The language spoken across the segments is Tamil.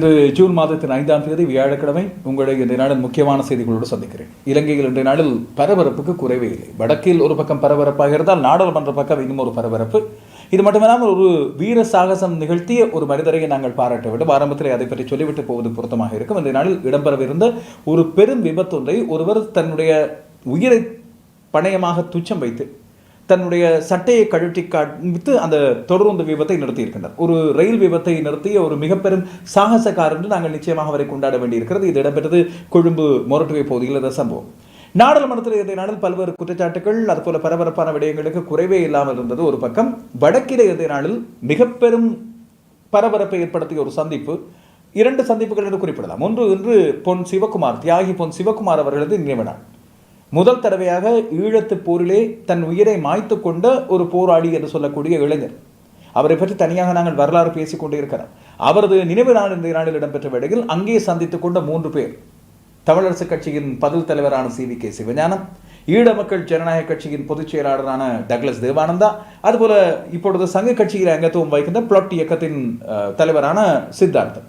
இன்று ஜூன் மாதத்தின் ஐந்தாம் தேதி வியாழக்கிழமை உங்களை இந்த நாளில் முக்கியமான செய்திகளோடு சந்திக்கிறேன். இலங்கையில் இன்றைய நாளில் பரபரப்புக்கு குறைவே இல்லை. வடக்கில் ஒரு பக்கம் பரபரப்பாக இருந்தால் நாடாளுமன்ற பக்கம் இன்னும் ஒரு பரபரப்பு. இது மட்டுமில்லாமல் ஒரு வீர சாகசம் நிகழ்த்திய ஒரு மனிதரை நாங்கள் பாராட்ட வேண்டும். ஆரம்பத்தில் அதை பற்றி சொல்லிவிட்டு போவது பொருத்தமாக இருக்கும். இந்த நாளில் இடம்பெறவிருந்த ஒரு பெரும் விபத்தொன்றை ஒருவர் தன்னுடைய உயிரை பணயமாக துச்சம் வைத்து தன்னுடைய சட்டையை கழட்டி காண்பித்து அந்த தொடர்ந்து விபத்தை நிறுத்தி ஒரு ரயில் விபத்தை நிறுத்திய ஒரு மிக பெரும் சாகசக்கார் என்று நாங்கள் நிச்சயமாக அவரை கொண்டாட வேண்டியிருக்கிறது. இது இடம்பெற்றது கொழும்பு மொரட்டுவை பகுதியில் இந்த சம்பவம். நாடாளுமன்றத்தில் இன்றைய நாளில் பல்வேறு குற்றச்சாட்டுகள் அதுபோல பரபரப்பான விடயங்களுக்கு குறைவே இல்லாமல் இருந்தது ஒரு பக்கம். வடக்கிலே இன்றைய நாளில் மிக பெரும் பரபரப்பை ஏற்படுத்திய ஒரு சந்திப்பு. இரண்டு சந்திப்புகள் என்று குறிப்பிடலாம். ஒன்று இன்று பொன் சிவகுமார் தியாகி பொன் சிவகுமார் அவர்களது நினைவு நாள். முதல் தடவையாக ஈழத்து போரிலே தன் உயிரை மாய்த்து கொண்ட ஒரு போராளி என்று சொல்லக்கூடிய இளைஞர். அவரை பற்றி தனியாக நாங்கள் வரலாறு பேசிக்கொண்டே இருக்கிறோம் அவரது நினைவு நாள் இந்த நாளில் இடம்பெற்ற வேளையில் அங்கே சந்தித்துக் கொண்ட மூன்று பேர். தமிழரசு கட்சியின் பதில் தலைவரான சி வி கே சிவஞானம் ஈழ மக்கள் ஜனநாயக கட்சியின் பொதுச் செயலாளரான டக்ளஸ் தேவானந்தா அதுபோல இப்பொழுது சங்க கட்சியில் அங்கத்துவம் வகிக்கின்ற பிளாட் இயக்கத்தின் தலைவரான சித்தார்த்தன்.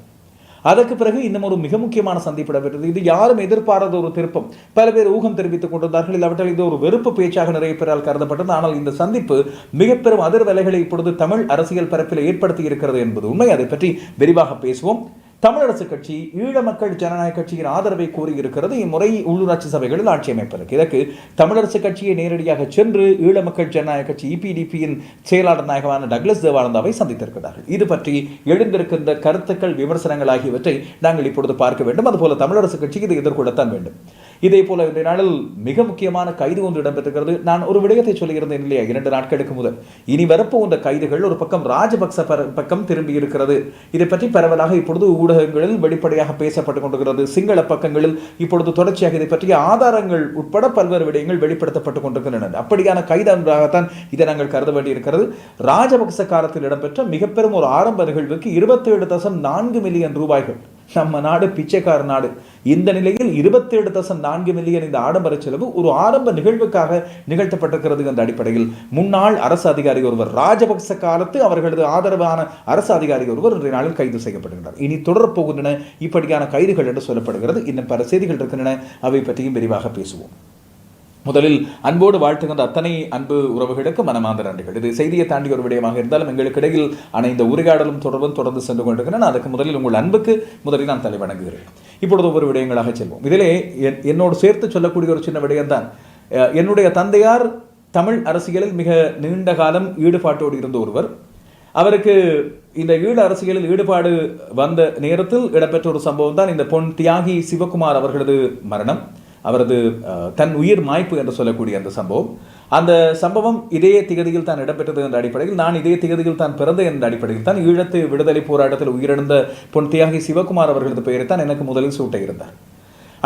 அதற்கு பிறகு இன்னும் ஒரு மிக முக்கியமான சந்திப்பு இடம்பெற்றது. இது யாரும் எதிர்பாராத ஒரு திருப்பம். பல பேர் ஊகம் தெரிவித்துக் கொண்டிருந்தார்கள். இல்லாவிட்டால் இது ஒரு வெறுப்பு பேச்சாக நிறைய பேரால் கருதப்பட்டது. ஆனால் இந்த சந்திப்பு மிக பெரும் அதிர்வலைகளை இப்பொழுது தமிழ் அரசியல் பரப்பில் ஏற்படுத்தி இருக்கிறது என்பது உண்மை. அதை பற்றி விரிவாக பேசுவோம். தமிழரசு கட்சி ஈழ மக்கள் ஜனநாயக கட்சியின் ஆதரவை கோரியிருக்கிறது. இம்முறை உள்ளூராட்சி சபைகளில் ஆட்சி அமைப்பதற்கு. இதற்கு தமிழரசு கட்சியை நேரடியாக சென்று ஈழ மக்கள் ஜனநாயக கட்சி இபிடிபியின் செயலாளர் நாயகமான டக்ளஸ் தேவானந்தாவை சந்தித்திருக்கிறார்கள். இது பற்றி எழுந்திருக்கின்ற கருத்துக்கள் விமர்சனங்கள் ஆகியவற்றை நாங்கள் இப்பொழுது பார்க்க வேண்டும். அதுபோல தமிழரசு கட்சிக்கு இதை எதிர்கொள்ளத்தான் வேண்டும். இதே போல இன்றைய நாளில் மிக முக்கியமான கைது ஒன்று இடம்பெற்றிருக்கிறது. நான் ஒரு விடயத்தை சொல்லியிருந்தேன் இல்லையா? இரண்டு நாட்களுக்கு முதல். இனி வரப்போகின்ற கைதுகள் ஒரு பக்கம் ராஜபக்ச பர- பக்கம் திரும்பி இருக்கிறது. இதை பற்றி பரவலாக இப்பொழுது ஊடகங்களில் வெளிப்படையாக பேசப்பட்டுக் கொண்டிருக்கிறது. சிங்கள பக்கங்களில் இப்பொழுது தொடர்ச்சியாக இதை பற்றிய ஆதாரங்கள் உட்பட பல்வேறு விடயங்கள் வெளிப்படுத்தப்பட்டுக் கொண்டிருக்கின்றன. அப்படியான கைது ஒன்றாகத்தான் இதை நாங்கள் கருத வேண்டியிருக்கிறது. ராஜபக்ச காலத்தில் இடம்பெற்ற மிக பெரும் ஒரு ஆரம்ப நிகழ்வுக்கு இருபத்தேழு தசம் நான்கு மில்லியன் ரூபாய்கள் நம்ம நாடு பிச்சைக்கார நாடு. இந்த நிலையில் இருபத்தேழு தசம் நான்கு மில்லியன் இந்த ஆடம்பர செலவு ஒரு ஆரம்ப நிகழ்வுக்காக நிகழ்த்தப்பட்டிருக்கிறது என்ற அடிப்படையில். முன்னாள் அரசு அதிகாரி ஒருவர் ராஜபக்ச காலத்து அவர்களது ஆதரவான அரசு அதிகாரி ஒருவர் இன்றைய நாளில் கைது செய்யப்படுகின்றார் இனி தொடரப்போகின்றன இப்படியான கைதுகள் என்று சொல்லப்படுகிறது. இன்னும் பல செய்திகள் இருக்கின்றன. அவை பற்றியும் விரிவாக பேசுவோம். முதலில் அன்போடு வாழ்த்துகின்ற அத்தனை அன்பு உறவுகளுக்கு மனமார்ந்த நன்றிகள். இது செய்தியை தாண்டி ஒரு விடயமாக இருந்தாலும் எங்களுக்கு இடையில் அனைந்த உரையாடலும் தொடர்பும் தொடர்ந்து சென்று கொண்டிருக்கிறேன் அதுக்கு முதலில் உங்கள் அன்புக்கு முதலில் நான் தலை வணங்குகிறேன். இப்பொழுது ஒவ்வொரு விடயங்களாக செல்வோம். இதிலே என்- என்னோடு சேர்த்து சொல்லக்கூடிய ஒரு சின்ன விடயம்தான். என்னுடைய தந்தையார் தமிழ் அரசியலில் மிக நீண்ட காலம் ஈடுபாட்டோடு இருந்த ஒருவர். அவருக்கு இந்த ஈழ அரசியலில் ஈடுபாடு வந்த நேரத்தில் இடம்பெற்ற ஒரு சம்பவம் தான் இந்த பொன் தியாகி சிவகுமார் அவர்களது மரணம். அவரது தன் உயிர் மாய்ப்பு என்று சொல்லக்கூடிய அந்த சம்பவம். அந்த சம்பவம் இதே திகதியில் தான் இடம்பெற்றது என்ற அடிப்படையில் நான் இதே திகதியில் தான் பிறந்த என்ற அடிப்படையில் தான் ஈழத்து விடுதலை போராட்டத்தில் உயிரிழந்த பொன் தியாகி சிவகுமார் அவர்களது பெயரை தான் எனக்கு முதலில் சூட்ட இருந்தார்.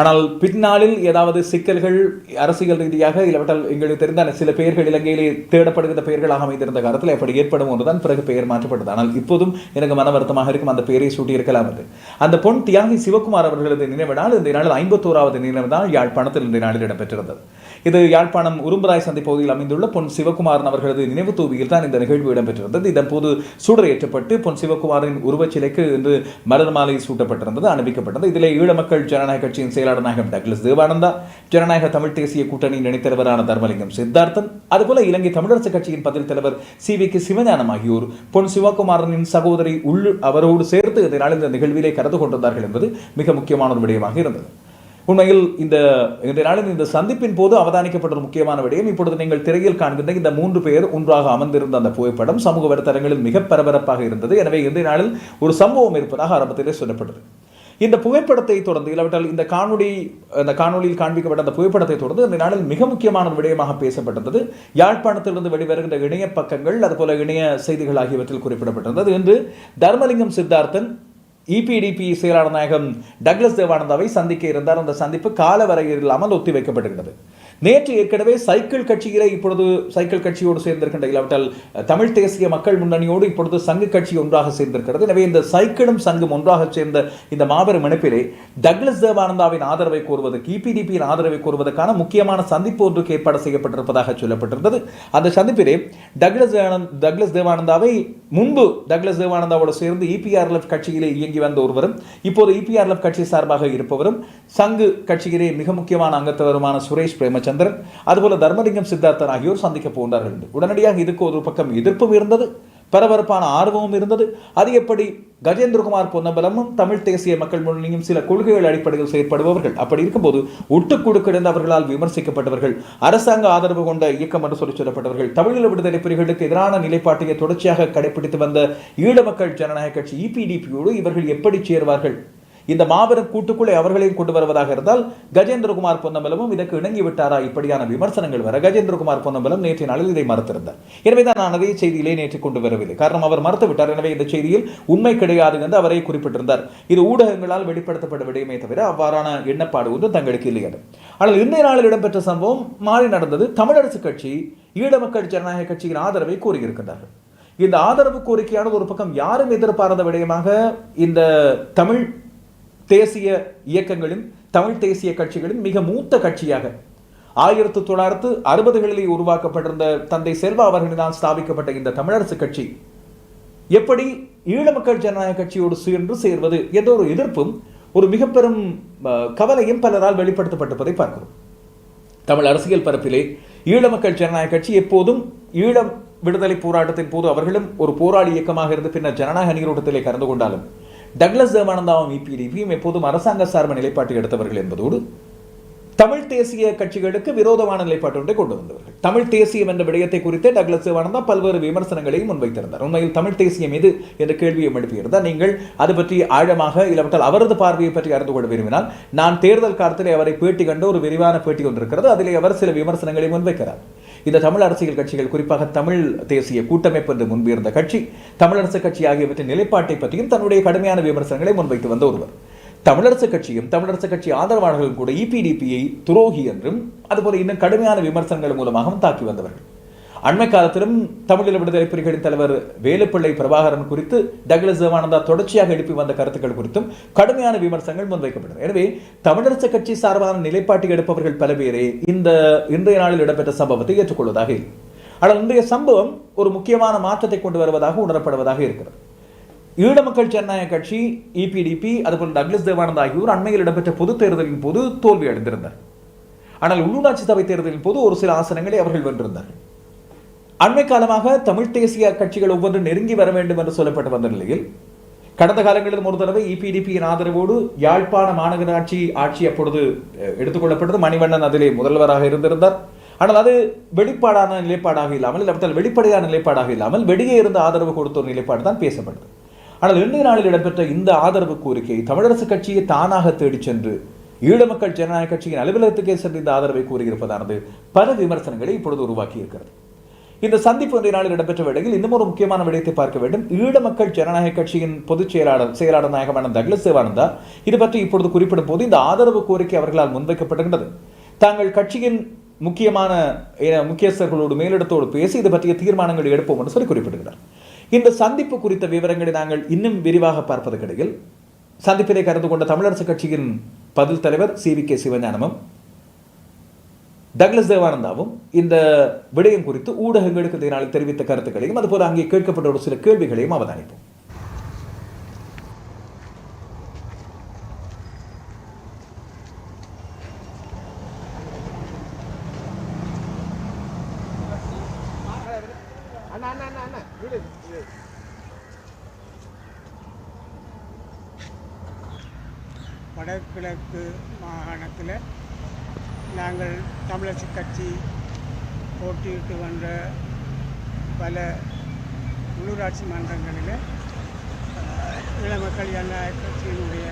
ஆனால் பின்னாளில் ஏதாவது சிக்கல்கள் அரசியல் ரீதியாக இல்லாவிட்டால் எங்களுக்கு தெரிந்த சில பெயர்கள் இலங்கையிலே தேடப்படுகிற பெயர்களாக அமைந்திருந்த காலத்தில் அப்படி ஏற்படும் ஒன்றுதான் பிறகு பெயர் மாற்றப்பட்டது. ஆனால் இப்போதும் எனக்கு மன வருத்தமாக இருக்கும் அந்த பெயரை சூட்டி இருக்கலாம் என்று அந்த பொன் தியாகி சிவகுமார் அவர்களது நினைவு நாள் இந்த நாளில் ஐம்பத்தோராவது நினைவு தான் யாழ்ப்பாணத்தில் இந்த நாளில் இடம்பெற்றிருந்தது. இது யாழ்ப்பாணம் உரும்பராய் சந்தை பகுதியில் அமைந்துள்ள பொன் சிவகுமாரன் அவர்களது நினைவு தூவியில் தான் இந்த நிகழ்வு இடம்பெற்றிருந்தது. இதன் போது சூடர் ஏற்றப்பட்டு பொன் சிவகுமாரின் உருவச்சிலைக்கு இன்று மலர் மாலை சூட்டப்பட்டிருந்தது அனுப்பிக்கப்பட்டது இதிலே ஈழ மக்கள் ஜனநாயக கட்சியின் செயலாளர் நாயகம் டக்ளஸ் தேவானந்தா ஜனநாயக தமிழ் தேசிய கூட்டணியின் இணைத்தலைவரான தர்மலிங்கம் சித்தார்த்தன் அதுபோல இலங்கை தமிழரசு கட்சியின் பதில் தலைவர் சி வி கே சிவஞானம் ஆகியோர் பொன் சிவகுமாரனின் சகோதரி உள்ளு அவரோடு சேர்த்து இதனால் இந்த நிகழ்விலே கலந்து கொண்டிருந்தார்கள் என்பது மிக முக்கியமான ஒரு விடயமாக இருந்தது. உண்மையில் இந்த இந்த நாளில் இந்த சந்திப்பின் போது அவதானிக்கப்பட்ட ஒரு முக்கியமான விடயம். இப்பொழுது நீங்கள் திரையில் காண்கின்ற இந்த மூன்று பேர் ஒன்றாக அமர்ந்திருந்த அந்த புகைப்படம் சமூக வலைத்தளங்களில் மிக பரபரப்பாக இருந்தது. எனவே இந்த நாளில் ஒரு சம்பவம் இருப்பதாக ஆரம்பத்திலே சொல்லப்பட்டது. இந்த புகைப்படத்தை தொடர்ந்து இல்லாவிட்டால் இந்த காணொளி அந்த காணொளியில் காண்பிக்கப்பட்ட அந்த புகைப்படத்தை தொடர்ந்து இந்த நாளில் மிக முக்கியமான விடயமாக பேசப்பட்டது யாழ்ப்பாணத்திலிருந்து வெளிவருகின்ற இணைய பக்கங்கள் அதுபோல இணைய செய்திகள் ஆகியவற்றில் குறிப்பிடப்பட்டிருந்தது. என்று தர்மலிங்கம் சித்தார்த்தன் இபிடிபி செயலாளர் நாயகம் டக்ளஸ் தேவானந்தாவை சந்திக்க இருந்தார். அந்த சந்திப்பு கால இல்லாமல் ஒத்தி வைக்கப்பட்டிருக்கிறது நேற்று ஏற்கனவே சைக்கிள் கட்சியிலே இப்பொழுது சைக்கிள் கட்சியோடு சேர்ந்திருக்கின்ற இல்லாவிட்டால் தமிழ் தேசிய மக்கள் முன்னணியோடு இப்பொழுது சங்கு கட்சி ஒன்றாக சேர்ந்திருக்கிறது. எனவே இந்த சைக்கிளும் சங்கும் ஒன்றாக சேர்ந்த இந்த மாபெரும் இணைப்பிலே டக்ளஸ் தேவானந்தாவின் ஆதரவை கோருவது கிபிடிபியின் ஆதரவை கோருவதற்கான முக்கியமான சந்திப்பு ஒன்றுக்கு ஏற்பாடு செய்யப்பட்டிருப்பதாக சொல்லப்பட்டிருந்தது. அந்த சந்திப்பிலே டக்ளஸ் டக்ளஸ் தேவானந்தாவை முன்பு டக்ளஸ் தேவானந்தாவோடு சேர்ந்து இபிஆர்எஃப் கட்சியிலே இயங்கி வந்த ஒருவரும் இப்போது இபிஆர்எஃப் கட்சி சார்பாக இருப்பவரும் சங்கு கட்சியிலே மிக முக்கியமான அங்கத்தவருமான சுரேஷ் ராமச்சந்திரன் அதுபோல தர்மலிங்கம் சித்தார்த்தன் ஆகியோர் சந்திக்க போகின்றார்கள் உடனடியாக இதுக்கு ஒரு பக்கம் எதிர்ப்பும் இருந்தது பரபரப்பான ஆர்வமும் இருந்தது. அது எப்படி? கஜேந்திரகுமார் பொன்னம்பலமும் தமிழ் தேசிய மக்கள் முன்னணியும் சில கொள்கைகள் அடிப்படையில் செயற்படுபவர்கள். அப்படி இருக்கும்போது ஒட்டுக்குடு கிடந்த அவர்களால் விமர்சிக்கப்பட்டவர்கள் அரசாங்க ஆதரவு கொண்ட இயக்கம் என்று சொல்லி சொல்லப்பட்டவர்கள் தமிழீழ விடுதலை புலிகளுக்கு எதிரான நிலைப்பாட்டையை தொடர்ச்சியாக கடைபிடித்து வந்த ஈழ மக்கள் ஜனநாயக கட்சி இபிடிபியோடு இவர்கள் எப்படி சேருவார்கள்? இந்த மாபெரும் கூட்டுக்குள்ளே அவர்களையும் கொண்டு வருவதாக இருந்தால் கஜேந்திரகுமார் பொன்னம்பலமும் இதற்கு இணங்கி விட்டாரா இப்படியான விமர்சனங்கள் வர கஜேந்திரகுமார் பொன்னம்பலம் நேற்றைய நாளில் இதை மறுத்திருந்தார். எனவே தான் நான் அதே செய்தியிலே நேற்று கொண்டு வரவில்லை. காரணம் அவர் மறுத்து விட்டார். எனவே இந்த செய்தியில் உண்மை கிடையாது என்று அவரை குறிப்பிட்டிருந்தார். இது ஊடகங்களால் வெளிப்படுத்தப்பட விடயமே தவிர அவ்வாறான எண்ணப்பாடு ஒன்று தங்களுக்கு இல்லை ஆனால் இன்றைய நாளில் இடம்பெற்ற சம்பவம் மாறி நடந்தது தமிழரசு கட்சி ஈழ மக்கள் ஜனநாயக கட்சியின் ஆதரவை கோரியிருக்கின்றார்கள் இந்த ஆதரவு கோரிக்கையானது ஒரு பக்கம் யாரும் எதிர்பாராத விடயமாக இந்த தமிழ் தேசிய இயக்கங்களின் தமிழ் தேசிய கட்சிகளின் மிக மூத்த கட்சியாக. ஆயிரத்தி தொள்ளாயிரத்து அறுபதுகளிலே உருவாக்கப்பட்டிருந்த தந்தை செல்வா அவர்களினால் ஸ்தாபிக்கப்பட்ட இந்த தமிழரசு கட்சி எப்படி ஈழ மக்கள் ஜனநாயக கட்சியோடு சேர்ந்து சேர்வது என்ற ஒரு எதிர்ப்பும் ஒரு மிக பெரும் கவலையும் பலரால் வெளிப்படுத்தப்பட்டிருப்பதை பார்க்கிறோம். தமிழ் அரசியல் பரப்பிலே ஈழ மக்கள் ஜனநாயக கட்சி எப்போதும் ஈழம் விடுதலை போராட்டத்தின் போது அவர்களும் ஒரு போராளி இயக்கமாக இருந்து பின்னர் ஜனநாயக நீரோட்டத்திலே கலந்து கொண்டாலும் டக்ளஸ் தேவானந்தாவும் இபிடிபியும் எப்போதும் அரசாங்க சார்பு நிலைப்பாட்டை எடுத்தவர்கள் என்பதோடு தமிழ் தேசிய கட்சிகளுக்கு விரோதமான நிலைப்பாட்டு ஒன்றை கொண்டு வந்தவர்கள். தமிழ் தேசியம் என்ற விடயத்தை குறித்து டக்ளஸ் சிவானந்தா பல்வேறு விமர்சனங்களையும் முன்வைத்திருந்தார். உண்மையில் தமிழ் தேசியம் எது என்ற கேள்வியை எழுப்பியிருந்தால் நீங்கள் அது பற்றி ஆழமாக இல்லாவிட்டால் அவரது பார்வையை பற்றி அறிந்து கொள்ள விரும்பினால் நான் தேர்தல் காலத்தில் அவரை பேட்டி கண்ட ஒரு விரிவான பேட்டி ஒன்று இருக்கிறது. அதிலே அவர் சில விமர்சனங்களை முன்வைக்கிறார். இந்த தமிழ் அரசியல் கட்சிகள் குறிப்பாக தமிழ் தேசிய கூட்டமைப்பு என்று முன்பு இருந்த கட்சி தமிழரசு கட்சி ஆகியவற்றின் நிலைப்பாட்டை பற்றியும் தன்னுடைய கடுமையான விமர்சனங்களை முன்வைத்து வந்த ஒருவர். தமிழரசு கட்சியும் தமிழரசு கட்சி ஆதரவாளர்களும் கூட இபிடிபியை துரோகி என்றும் அதுபோல இன்னும் கடுமையான விமர்சனங்கள் மூலமாகவும் தாக்கி வந்தவர்கள். அண்மை காலத்திலும் தமிழீழ விடுதலை புலிகளின் தலைவர் வேலுப்பிள்ளை பிரபாகரன் குறித்து டக்ளஸ் தேவானந்தா தொடர்ச்சியாக எழுப்பி வந்த கருத்துக்கள் குறித்தும் கடுமையான விமர்சனங்கள் முன்வைக்கப்பட்டன. எனவே தமிழரசு கட்சி சார்பான நிலைப்பாட்டை எடுப்பவர்கள் பல பேரே இந்த இன்றைய நாளில் இடம்பெற்ற சம்பவத்தை ஏற்றுக்கொள்வதாக இல்லை. ஆனால் இன்றைய சம்பவம் ஒரு முக்கியமான மாற்றத்தை கொண்டு வருவதாக உணரப்படுவதாக இருக்கிறது. ஈழ மக்கள் ஜனநாயக கட்சி இபிடிபி அதுபோல் டக்ளஸ் தேவானந்தா ஆகியோர் அண்மையில் இடம்பெற்ற பொதுத் தேர்தலின் போது தோல்வி அடைந்திருந்தார் ஆனால் உள்ளூராட்சி சபை தேர்தலின் போது ஒரு சில ஆசனங்களை அவர்கள் வென்றிருந்தார்கள். அண்மை காலமாக தமிழ் தேசிய கட்சிகள் ஒவ்வொன்று நெருங்கி வர வேண்டும் என்று சொல்லப்பட்டு வந்த நிலையில் கடந்த காலங்களில் ஒரு தடவை இபிடிபியின் ஆதரவோடு யாழ்ப்பாண மாநகராட்சி ஆட்சி அப்பொழுது எடுத்துக்கொள்ளப்பட்டது. மணிவண்ணன் அதிலே முதல்வராக இருந்திருந்தார். ஆனால் அது வெளிப்பாடான நிலைப்பாடாக இல்லாமல் இல்லாவிட்டால் வெளிப்படையான நிலைப்பாடாக இல்லாமல் வெளியே இருந்த ஆதரவு கொடுத்த ஒரு நிலைப்பாடு தான் பேசப்பட்டது. ஆனால் இன்றைய நாளில் இடம்பெற்ற இந்த ஆதரவு கோரிக்கை தமிழரசு கட்சியை தானாக தேடிச் சென்று ஈழ மக்கள் ஜனநாயக கட்சியின் அலுவலகத்துக்கே சென்று இந்த ஆதரவை கூறியிருப்பதானது பல விமர்சனங்களை இப்பொழுது உருவாக்கி இருக்கிறது இந்த சந்திப்பு இன்றைய நாளில் இடம்பெற்ற வேளையில் இன்னும் ஒரு முக்கியமான விடயத்தை பார்க்க வேண்டும். ஈழ மக்கள் ஜனநாயக கட்சியின் பொதுச் செயலாளர் செயலாளர் நாயகமான டக்ளஸ் சிவானந்தா இது பற்றி இப்பொழுது குறிப்பிடும் போது இந்த ஆதரவு கோரிக்கை அவர்களால் முன்வைக்கப்படுகின்றது தாங்கள் கட்சியின் முக்கியமான முக்கியஸ்தர்களோடு மேலிடத்தோடு பேசி இது பற்றிய தீர்மானங்கள் எடுப்போம் என்று சொல்லி குறிப்பிடுகிறார் இந்த சந்திப்பு குறித்த விவரங்களை நாங்கள் இன்னும் விரிவாக பார்ப்பதற்கிடையில் சந்திப்பிலே கலந்து கொண்ட தமிழரசு கட்சியின் பதில் தலைவர் சி வி கே சிவஞானமும் டக்ளஸ் தேவானந்தாவும் இந்த விடயம் குறித்து ஊடகங்களுக்கு இந்த நாளில் தெரிவித்த கருத்துக்களையும் அதுபோல அங்கே கேட்கப்பட்ட ஒரு சில கேள்விகளையும் அவதானிப்போம். வடகிழக்கு மாகாணத்தில் நாங்கள் தமிழரசு கட்சி போட்டியிட்டு வந்த பல உள்ளூராட்சி மன்றங்களில் இளமக்கள் ஜனநாயக கட்சியினுடைய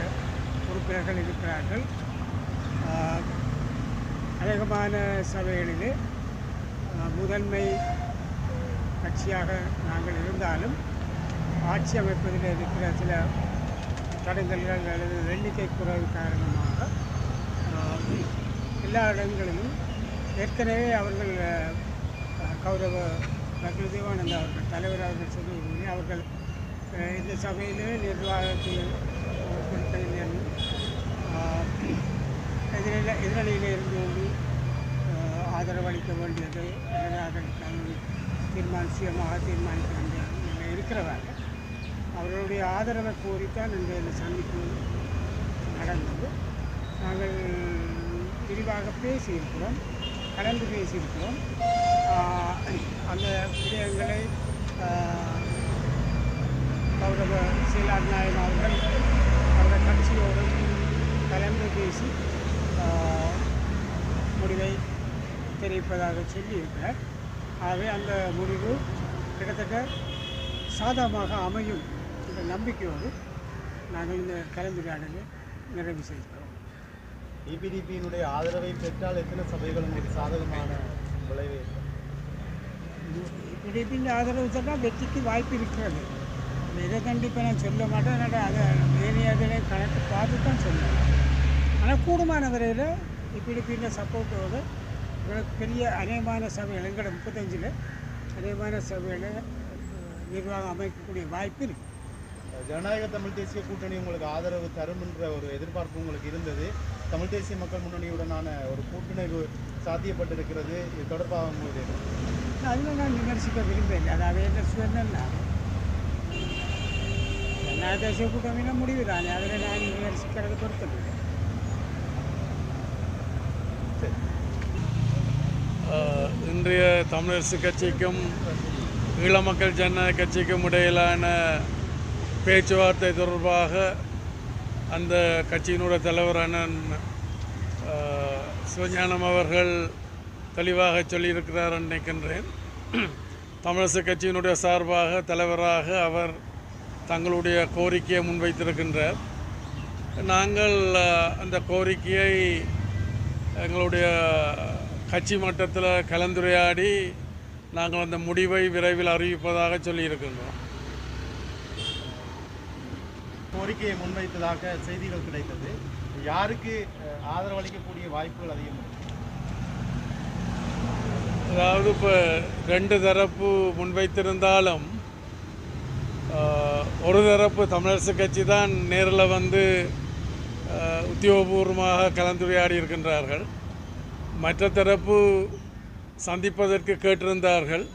உறுப்பினர்கள் இருக்கிறார்கள். அநேகமான சபைகளிலே முதன்மை கட்சியாக நாங்கள் இருந்தாலும் ஆட்சி அமைப்பதில் இருக்கிற சில தடங்கல்கள் அல்லது எண்ணிக்கை குறைவு காரணமாக எல்லா இடங்களிலும் ஏற்கனவே அவர்கள் கௌரவ டாக்டர் தேவானந்த் அவர்கள் தலைவர் அவர்கள் சொல்லி அவர்கள் இந்த சபையிலே நிர்வாகத்தில் எதிரில் எதிரணியில் இருந்து கொண்டு ஆதரவளிக்க வேண்டியது அல்லது அதற்கான தீர்மானம் சுயமாக தீர்மானிக்க வேண்டிய இருக்கிறவங்க அவர்களுடைய ஆதரவை கோரித்தான் இந்த சந்திப்பு நடந்தது. நாங்கள் விரிவாக பேசியிருக்கிறோம் கலந்து பேசியிருக்கிறோம். அந்த விடயங்களை கௌரவ சீலாட் அவர்கள் அவர்கள் கட்சியோடு கலந்து பேசி முடிவை தெரிவிப்பதாக சொல்லியிருக்கிறார். ஆகவே அந்த முடிவு கிட்டத்தட்ட சாதகமாக அமையும் என்ற நம்பிக்கையோடு நாங்கள் இந்த கலந்துரையாடலை நிறைவு செய்கிறோம். இபிடிபியினுடைய ஆதரவை பெற்றால் எத்தனை சபைகள் உங்களுக்கு சாதகமான விளைவு ஏற்படும்? பிடிப்பின் ஆதரவு சொன்னால் வெற்றிக்கு வாய்ப்பு இருக்கிறது. இதை கண்டிப்பாக நான் சொல்ல மாட்டேன் அதனால் அதை அதில் கணக்கு பார்த்து தான் சொல்லுவேன் ஆனால் கூடுமான வரையில் பிடிப்பின் சப்போர்ட்டோடு இவங்களுக்கு பெரிய அநேகமான சபைகள் எங்களோட முப்பத்தஞ்சில் அநேகமான சபையில் நிர்வாகம் அமைக்கக்கூடிய வாய்ப்பு இருக்குது ஜனநாயக தமிழ் தேசிய கூட்டணி உங்களுக்கு ஆதரவு தரும் என்ற ஒரு எதிர்பார்ப்பு உங்களுக்கு இருந்தது. தமிழ் தேசிய மக்கள் முன்னணியுடனான ஒரு கூட்டணி சாத்தியப்பட்டிருக்கிறது. இது தொடர்பாக உங்களுக்கு அதில் நான் விமர்சிக்க விரும்பவில்லை அதாவது என்ன சொன்னா ஜனநாயக தேசிய கூட்டமையில முடிவு தானே. அதில் நான் விமர்சிக்கிறது ஆஹ் இன்றைய தமிழரசு கட்சிக்கும் ஈழ மக்கள் ஜனநாயக கட்சிக்கும் இடையிலான பேச்சுவார்த்தை தொடர்பாக அந்த கட்சியினுடைய தலைவரான சிவஞானம் அவர்கள் தெளிவாக சொல்லியிருக்கிறார் நினைக்கின்றேன். தமிழரசு கட்சியினுடைய சார்பாக தலைவராக அவர் தங்களுடைய கோரிக்கையை முன்வைத்திருக்கின்றார். நாங்கள் அந்த கோரிக்கையை எங்களுடைய கட்சி மட்டத்தில் கலந்துரையாடி நாங்கள் அந்த முடிவை விரைவில் அறிவிப்பதாக சொல்லியிருக்கின்றோம். கோரிக்கையை முன்வைத்ததாக செய்திகள் கிடைத்தது. யாருக்கு ஆதரவளிக்கக்கூடிய ஆதரவு அளிக்கக்கூடிய வாய்ப்புகள் அதிகம்? அதாவது இப்போ ரெண்டு தரப்பு முன்வைத்திருந்தாலும் ஒரு தரப்பு தமிழரசு கட்சி தான் நேரில் வந்து உத்தியோகபூர்வமாக கலந்துரையாடி இருக்கின்றார்கள். மற்ற தரப்பு சந்திப்பதற்கு கேட்டிருந்தார்கள்.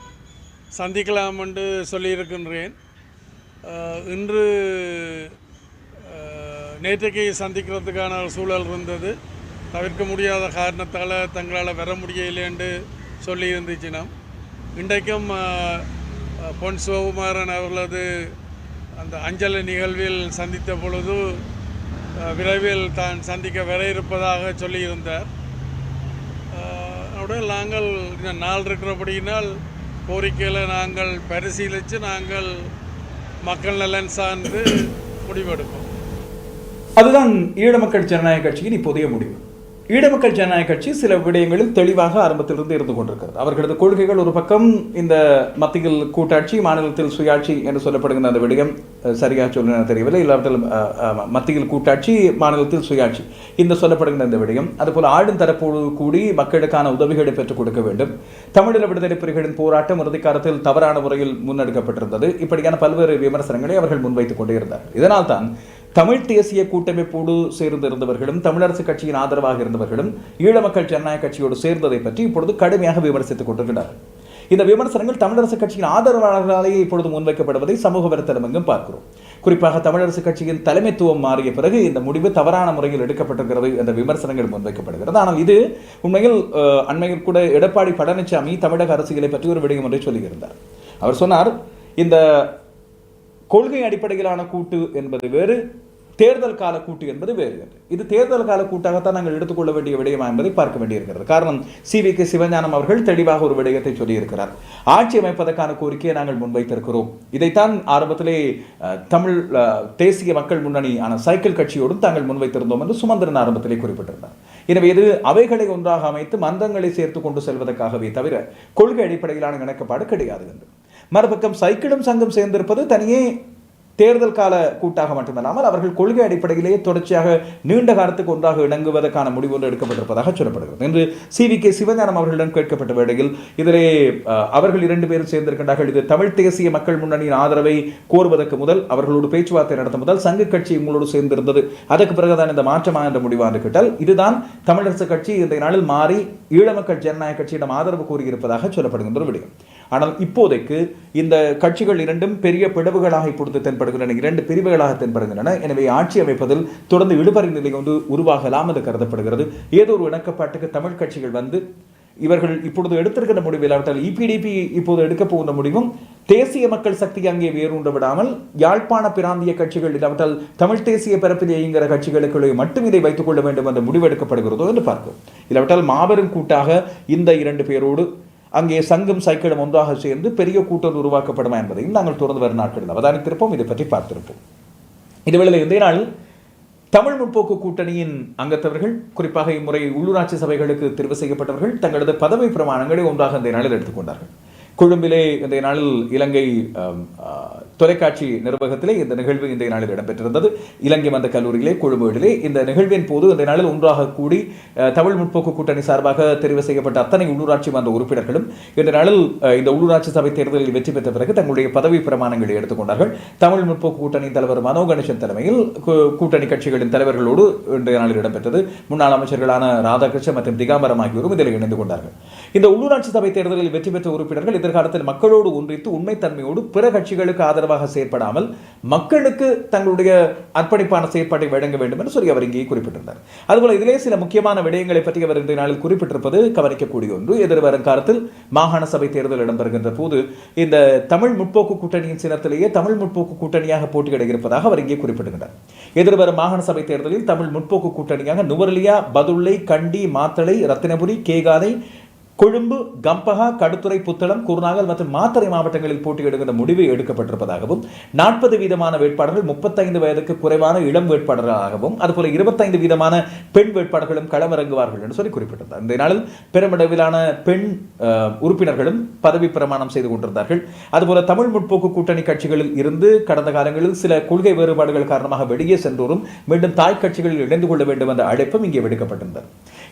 சந்திக்கலாம் என்று சொல்லியிருக்கின்றேன். இன்று நேற்றைக்கு சந்திக்கிறதுக்கான ஒரு சூழல் இருந்தது. தவிர்க்க முடியாத காரணத்தால் தங்களால் வர முடியலேன்னு சொல்லி இருந்துச்சுன்னா இன்றைக்கும் பொன் சிவகுமாரன் அவர்களது அந்த அஞ்சலி நிகழ்வில் சந்தித்த பொழுது விரைவில் தான் சந்திக்க வர இருப்பதாக சொல்லியிருந்தார். ஆஹ், நாங்கள் இந்த நாள் இருக்கிறபடியினால் கோரிக்கையில் நாங்கள் பரிசீலித்து நாங்கள் மக்கள் நலன் சார்ந்து முடிவெடுப்போம். அதுதான் ஈழ மக்கள் ஜனநாயக கட்சியின் இப்போதைய முடிவு. ஈழமக்கள் ஜனநாயக கட்சி சில விடயங்களில் தெளிவாக ஆரம்பத்திலிருந்து இருந்து கொண்டிருக்கிறது. அவர்களது கொள்கைகள் ஒரு பக்கம் இந்த மத்தியில் கூட்டாட்சி மாநிலத்தில் சுயாட்சி என்று சொல்லப்படுகின்ற அந்த விடயம் சரியாக சரியா சொல்ல தெரியவில்லை. இல்லாவிட்டால் மத்தியில் கூட்டாட்சி மாநிலத்தில் சுயாட்சி இந்த சொல்லப்படுகின்ற இந்த விடயம். அதுபோல் ஆளும் தரப்போடு கூடி மக்களுக்கான உதவிகளை பெற்றுக் கொடுக்க வேண்டும். தமிழீழ விடுதலை புலிகளின் போராட்டம் இறுதி காலத்தில் தவறான முறையில் முன்னெடுக்கப்பட்டிருந்தது. இப்படியான பல்வேறு விமர்சனங்களை அவர்கள் முன்வைத்துக் கொண்டே இருந்தார் இதனால் தான் தமிழ் தேசிய கூட்டமைப்போடு சேர்ந்திருந்தவர்களும் தமிழரசு கட்சியின் ஆதரவாக இருந்தவர்களும் ஈழ மக்கள் ஜனநாயக கட்சியோடு சேர்ந்ததை பற்றி இப்பொழுது கடுமையாக விமர்சித்துக் கொண்டிருக்கிறார்கள் இந்த விமர்சனங்கள் தமிழரசு கட்சியின் ஆதரவாளர்களாலேயே இப்பொழுது முன்வைக்கப்படுவதை சமூக வலைத்தளம் எங்கும் பார்க்கிறோம். குறிப்பாக தமிழரசு கட்சியின் தலைமைத்துவம் மாறிய பிறகு இந்த முடிவு தவறான முறையில் எடுக்கப்பட்டிருக்கிறது என்ற விமர்சனங்கள் முன்வைக்கப்படுகிறது. ஆனால் இது உண்மையில் அண்மையில் கூட எடப்பாடி பழனிசாமி தமிழக அரசியலை பற்றி ஒரு விடயம் ஒன்றை சொல்லியிருந்தார். அவர் சொன்னார் இந்த கொள்கை அடிப்படையிலான கூட்டு என்பது வேறு தேர்தல் கால கூட்டு என்பது வேறு என்று. இது தேர்தல் கால கூட்டாகத்தான் நாங்கள் எடுத்துக்கொள்ள வேண்டிய விடயமா என்பதை பார்க்க வேண்டியிருக்கிறது. காரணம் சி வி கே சிவஞானம் அவர்கள் தெளிவாக ஒரு விடயத்தை சொல்லியிருக்கிறார். ஆட்சி அமைப்பதற்கான கோரிக்கையை நாங்கள் முன்வைத்திருக்கிறோம். இதைத்தான் ஆரம்பத்திலே தமிழ் அஹ், தேசிய மக்கள் முன்னணி ஆன சைக்கிள் கட்சியோடும் தாங்கள் முன்வைத்திருந்தோம் என்று சுமந்திரன் ஆரம்பத்திலே குறிப்பிட்டிருந்தார். எனவே இது அவைகளை ஒன்றாக அமைத்து மந்தங்களை சேர்த்து கொண்டு செல்வதற்காகவே தவிர கொள்கை அடிப்படையிலான இணக்கப்பாடு கிடையாது என்று. மறுபக்கம் சைக்கிளும் சங்கம் சேர்ந்திருப்பது தனியே தேர்தல் கால கூட்டாக மட்டுமல்லாமல் அவர்கள் கொள்கை அடிப்படையிலேயே தொடர்ச்சியாக நீண்ட காலத்துக்கு ஒன்றாக இணங்குவதற்கான முடிவு ஒன்று எடுக்கப்பட்டிருப்பதாக சொல்லப்படுகிறது. என்று சி வி கே சிவஞானம் அவர்களிடம் கேட்கப்பட்ட வேளையில் இதிலே அஹ், அவர்கள் இரண்டு பேரும் சேர்ந்திருக்கின்றார்கள். இது தமிழ் தேசிய மக்கள் முன்னணியின் ஆதரவை கோருவதற்கு முதல் அவர்களோடு பேச்சுவார்த்தை நடத்த முதல் சங்க கட்சி உங்களோடு சேர்ந்திருந்தது. அதற்கு பிறகுதான் இந்த மாற்றமா என்ற முடிவாக கேட்டால் இதுதான் தமிழரசு கட்சி இந்த நாளில் மாறி ஈழமக்கள் ஜனநாயக கட்சியிடம் ஆதரவு கூறியிருப்பதாக சொல்லப்படுகின்ற ஒரு விடயம். ஆனால் இப்போதைக்கு இந்த கட்சிகள் இரண்டும் பெரிய பிளவுகளாக இப்பொழுது தென்படுகின்றன. இரண்டு பிரிவுகளாக தென்படுகின்றன. எனவே ஆட்சி அமைப்பதில் தொடர்ந்து இழுபறி நிலை வந்து உருவாகலாம் என்று கருதப்படுகிறது. ஏதோ ஒரு இணக்கப்பாட்டுக்கு தமிழ் கட்சிகள் வந்து இவர்கள் இப்பொழுது எடுத்திருக்கிற முடிவு இல்லாவிட்டால் இபிடிபி இப்போது எடுக்க போகின்ற முடிவும் தேசிய மக்கள் சக்தி அங்கே வேரூன்ற விடாமல் யாழ்ப்பாண பிராந்திய கட்சிகள் இல்லாவிட்டால் தமிழ் தேசிய பரப்பில் இயங்குகிற கட்சிகளுக்குள்ளே மட்டும் இதை வைத்துக் கொள்ள வேண்டும் என்ற முடிவெடுக்கப்படுகிறதோ என்று பார்க்கும் இல்லாவிட்டால் மாபெரும் கூட்டாக இந்த இரண்டு பேரோடு அங்கே சங்கம் சைக்கிடம் ஒன்றாக சேர்ந்து பெரிய கூட்டம் உருவாக்கப்படுமா என்பதையும் நாங்கள் தொடர்ந்து வரும் நாட்களில் அவதானித்திருப்போம். இதை பற்றி பார்த்திருப்போம். இதுவேளை இந்த நாள் தமிழ் முற்போக்கு கூட்டணியின் அங்கத்தவர்கள் குறிப்பாக இம்முறை உள்ளூராட்சி சபைகளுக்கு தெரிவு செய்யப்பட்டவர்கள் தங்களது பதவி பிரமாணங்களை ஒன்றாக இந்த நாளில் எடுத்துக்கொண்டார்கள். கொழும்பிலே இந்த நாளில் இலங்கை தொலைக்காட்சி நிர்வாகத்திலே இந்த நிகழ்வு இந்த நாளில் இடம்பெற்றிருந்தது. இலங்கை வந்த கல்லூரியிலே கொழும்புகளிலே இந்த நிகழ்வின் போது இந்த நாளில் ஒன்றாக கூடி தமிழ் முற்போக்கு கூட்டணி சார்பாக தெரிவு செய்யப்பட்ட அத்தனை உள்ளூராட்சி மன்ற உறுப்பினர்களும் இந்த நாளில் இந்த உள்ளூராட்சி சபை தேர்தலில் வெற்றி பெற்ற பிறகு தங்களுடைய பதவி பிரமாணங்களை எடுத்துக்கொண்டார்கள். தமிழ் முற்போக்கு கூட்டணி தலைவர் மனோ கணேசன் தலைமையில் கூட்டணி கட்சிகளின் தலைவர்களோடு இன்றைய நாளில் இடம்பெற்றது. முன்னாள் அமைச்சர்களான ராதாகிருஷ்ணன் மற்றும் திகாம்பரம் ஆகியோரும் இதில் இணைந்து கொண்டார்கள். இந்த உள்ளூராட்சி சபை தேர்தலில் வெற்றி பெற்ற உறுப்பினர்கள் எதிர்காலத்தில் மக்களோடு ஒன்றித்து உண்மைத்தன்மையோடு பிற கட்சிகளுக்கு ஆதரவு ஆதரவாக செயற்படாமல் மக்களுக்கு தங்களுடைய அர்ப்பணிப்பான செயற்பாட்டை வழங்க வேண்டும் என்று சொல்லி அவர் இங்கே குறிப்பிட்டிருந்தார். அதுபோல இதிலே சில முக்கியமான விடயங்களை பற்றி அவர் இன்றைய நாளில் குறிப்பிட்டிருப்பது கவனிக்கக்கூடிய ஒன்று. எதிர்வரும் காலத்தில் மாகாண சபை தேர்தல் இடம்பெறுகின்ற போது இந்த தமிழ் முற்போக்கு கூட்டணியின் சின்னத்திலேயே தமிழ் முற்போக்கு கூட்டணியாக போட்டியிட இருப்பதாக அவர் இங்கே குறிப்பிடுகிறார் எதிர்வரும் மாகாண சபை தேர்தலில் தமிழ் முற்போக்கு கூட்டணியாக நுவரலியா பதுள்ளை கண்டி மாத்தளை ரத்தினபுரி கேகாலை கொழும்பு கம்பஹா கடுத்துறை புத்தளம் குருநாகல் மற்றும் மாத்தறை மாவட்டங்களில் போட்டியிடுகின்ற முடிவு எடுக்கப்பட்டிருப்பதாகவும் நாற்பது வீதமான வேட்பாளர்கள் முப்பத்தைந்து வயதுக்கு குறைவான இளம் வேட்பாளர்களாகவும் அதுபோல இருபத்தைந்து வீதமான பெண் வேட்பாளர்களும் களமிறங்குவார்கள் என்று சொல்லி குறிப்பிட்டிருந்தார். இந்த நாளில் பெருமளவிலான பெண் உறுப்பினர்களும் பதவி பிரமாணம் செய்து கொண்டிருந்தார்கள். அதுபோல தமிழ் முற்போக்கு கூட்டணி கட்சிகளில் இருந்து கடந்த காலங்களில் சில கொள்கை வேறுபாடுகள் காரணமாக வெளியே சென்றோரும் மீண்டும் தாய் கட்சிகளில் இணைந்து கொள்ள வேண்டும் என்ற அழைப்பும் இங்கே விடுக்கப்பட்டிருந்தது.